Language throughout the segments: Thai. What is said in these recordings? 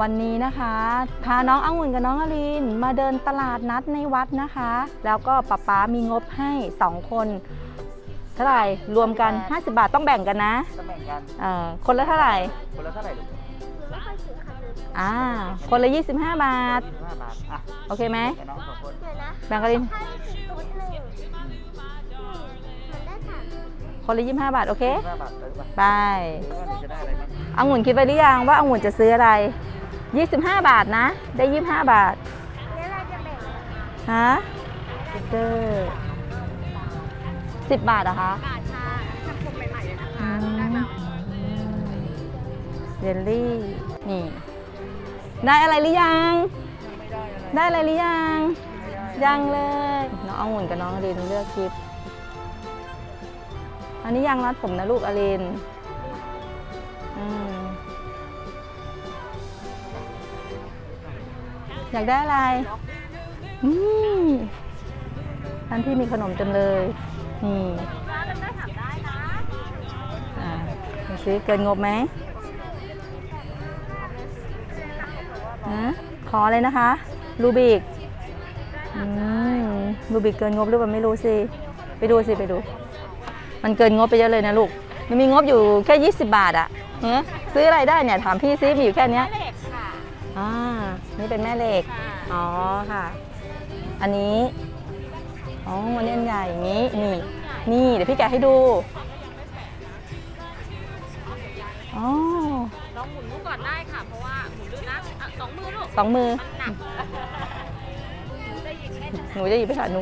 วันนี้นะคะ พาน้ององุ่นกับน้องอลินมาเดินตลาดนัดในวัดนะคะ แล้วก็ป๊าป๊ามีงบให้ 2 คน เท่าไหร่รวมกัน 50 บาทต้องแบ่งกันนะต้องแบ่งกันเออคนละเท่าไหร่ คนละเท่าไหร่ลูกอ่า คนละ 25 บาทยี่สิบห้าบาทอะโอเคไหม กับน้องสองคนเดี๋ยวนะแบ่งกันลินถ้าได้สิบชุดหนึ่งมันได้สามคนละ 25 บาท โอเคยี่สิบห้าบาทเลยป่ะไปหรือว่าหนูจะได้อะไรบ้างองุ่นคิดไปหรือยังว่าองุ่นจะซื้ออะไร 25 บาทนะ ได้ 25 บาทแล้วเราจะแบ่งฮะสติ๊กเกอร์สิบบาทเหรอคะบาทค่ะทำผมใหม่ๆเลยนะคะเยลลี่นี่ ได้อะไรหรือยัง ได้อะไรหรือยัง ยังเลย น้ององุ่นกับน้องอลินเลือกคลิป อันนี้ยังรัดผมนะลูกอลินอืม อยากได้อะไรอืมอันที่มีขนมจำเลยนี่ได้ถามได้นะอ่าดูสิเกินงบไหมฮะขอเลยนะคะ รูบิกรูบิกเกินงบหรือเปล่าไม่รู้สิ ไปดูสิไปดู มันเกินงบไปเยอะเลยนะลูก มันมีงบอยู่แค่ 20 บาทอะเฮ้ซื้ออะไรได้เนี่ย ถามพี่ซิมีอยู่แค่เนี้ย อ่า นี่เป็นแม่เหล็ก อ๋อค่ะ อันนี้ อ๋อมันเล่นใหญ่อย่างนี้ นี่ นี่เดี๋ยวพี่แกะให้ดู อ๋อ ลองหมุนมือก่อนได้ค่ะ เพราะว่าหมุนลื่นนะอะสองมือลูกสองมือหนักได้ยินแค่นั้นหนูจะหยิบไปถ่ายหนู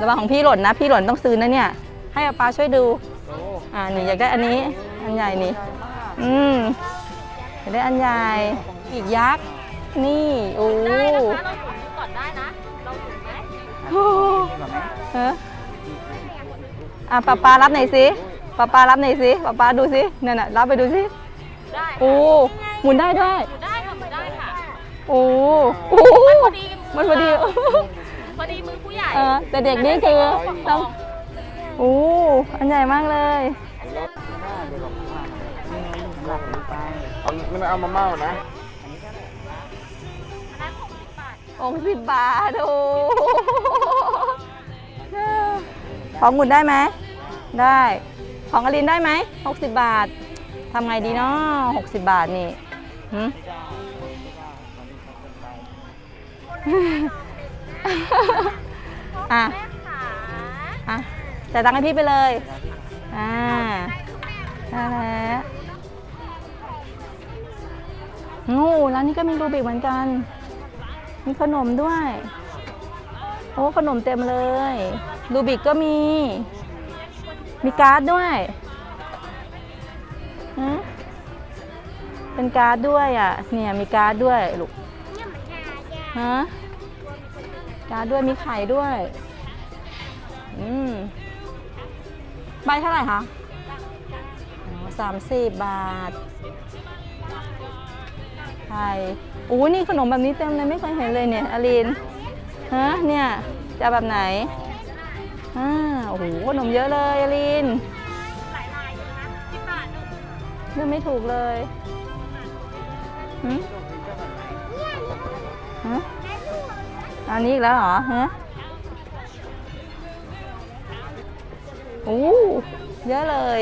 ระวังของพี่หล่นนะ พี่หล่นต้องซื้อนะเนี่ย ให้อาปาช่วยดูโอ้อ่านี่อยากได้อันนี้ อันใหญ่นี่ อืมอยากได้อันใหญ่อี กยักษ์ นี่โอ้ได้นะคะเราหมุนมือก่อนได้นะ เราหมุนไหมโอ้นี่ก่อนไหมเอออะป้าปารับหน่อยสิป้าปารับหน่อยสิป้าปาดูสินั่นน่ะรับไปดูสิได้โอ้หมุนได้ด้วยหมุนได้ค่ะหมุนได้ค่ะโอ้โอ้พอดีมันพอดีพอดีมือผู้ใหญ่เออแต่เด็กนี่คือต้องโอ้อันใหญ่มากเลยรถหน้าเดี๋ยวบอกว่านี่ไงหลักหรือไปเอามันเอามาเมานะ องสิบบาทโอ้ของหมุนได้ไหม ได้ ของอลินได้ไหมหกสิบบาททำไงดีเนาะหกสิบบาทนี่หืมอะแม่ขาอะจ่ายตังค์ให้พี่ไปเลย อ่าได้แล้วโอ้ร้านนี้ก็มีรูบิกเหมือนกัน มีขนมด้วย โอ้ขนมเต็มเลยรูบิกก็มี มีการ์ดด้วยเป็นการ์ดด้วยอะ เนี่ยมีการ์ดด้วยลูกฮะการ์ดด้วยมีไข่ด้วย อืมใบเท่าไหร่คะสามสิบบาท ไข่โอ้นี่ขนมแบบนี้เต็มเลยไม่เคยเห็นเลยเนี่ยอลินฮะเนี่ยจะแบบไหนอ่าโอ้โหขนมเยอะเลยอลินหลายลายอยู่นะสิบบาทหนึ่งเลือกไม่ถูกเลยหืมฮะอันนี้อีกแล้วเหรอฮะโอ้เยอะเลย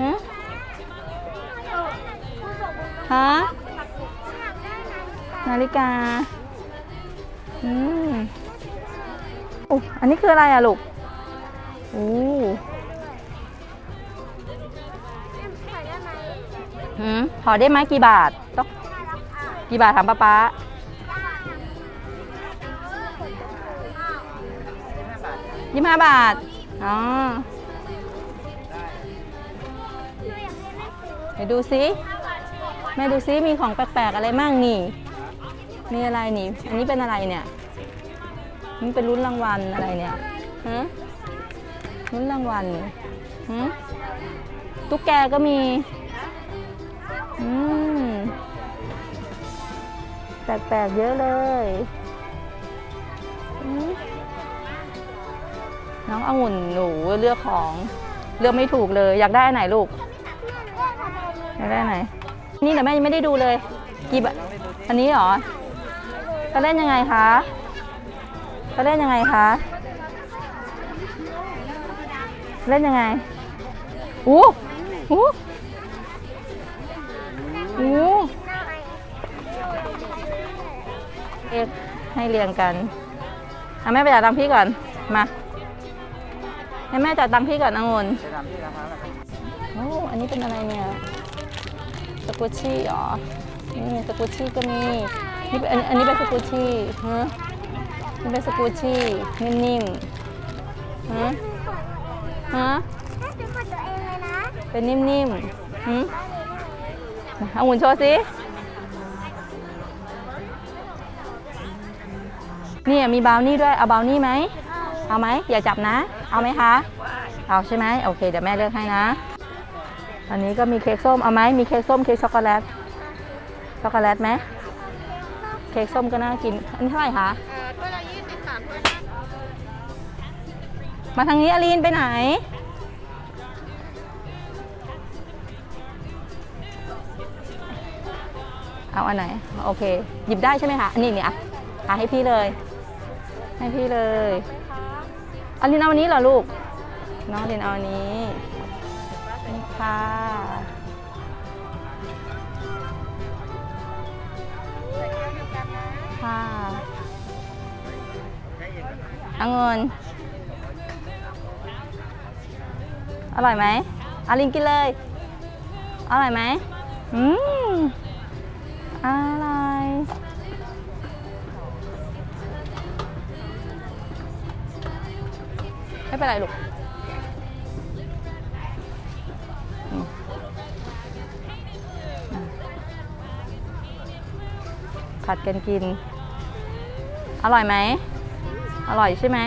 ฮะ ฮะนาฬิกา อืมโอ้อันนี้คืออะไรอะลูกโอ้ใส่ได้ไหมหืมพอได้ไหมกี่บาทต้องกี่บาทถามป้าป๊ายี่ห้าบาท อ๋อเดี๋ยวดูซิ แม่ดูซิมีของแปลกๆอะไรมั่งนี่ มีอะไรนี่ อันนี้เป็นอะไรเนี่ยนี่เป็นรุ่นรางวัลอะไรเนี่ยฮะรุ่นรางวัลฮะตุ๊กแกก็มี อืม แปลกๆเยอะเลยน้ององุ่นหนูเลือกของ เลือกไม่ถูกเลย อยากได้อันไหนลูก อยากได้อันไหน นี่แต่แม่ยังไม่ได้ดูเลย กี่บาทอันนี้เหรอจะเล่นยังไงคะจะเล่นยังไงคะเล่นยังไงอู้อู้อู้เอ๊ะให้เรียงกันเอาแม่ไปจ่ายตังค์พี่ก่อน มาให้แม่จ่ายตังค์พี่ก่อนองุ่นนค้าแล้วกันโอ้อันนี้เป็นอะไรเนี่ย สกุชชี่เหรอนี่สกุชี่ก็มีนี่เป็นอันนี้เป็นสกุชชี่ฮะนี่เป็นสกุชชี่นิ่มๆฮะฮะถ้าซื้อหมดตัวเองเลยนะเป็นนิ่มๆหืมเอาหุ่นโชว์สินี่มีบาวนี่ด้วย เอาบาวนี่ไหม เอาไหม อย่าจับนะ เอาไหมคะ เอาใช่ไหม โอเค เดี๋ยวแม่เลือกให้นะ อันนี้ก็มีเค้กส้ม เอาไหมมีเค้กส้มเค้กช็อกโกแลต ช็อกโกแลตไหมเค้กส้มก็น่ากิน อันนี้เท่าไหร่คะเอ่อถ้วยละยี่สิบสามถ้วยนะมาทางนี้อลีนไปไหน เอาอันไหน โอเค หยิบได้ใช่ไหมคะ อันนี้เนี่ยอะอะให้พี่เลย ให้พี่เลยอลินเอาอันนี้เหรอลูก น้องอลินเอาอันนี้นี่ ค่ะ ค่ะอังนอร่อยไหมอาลินกินเลย อร่อยไหมอืมอร่อยไม่เป็นไรลูก ผัดกันกิน อร่อยไหม อร่อยใช่ไหม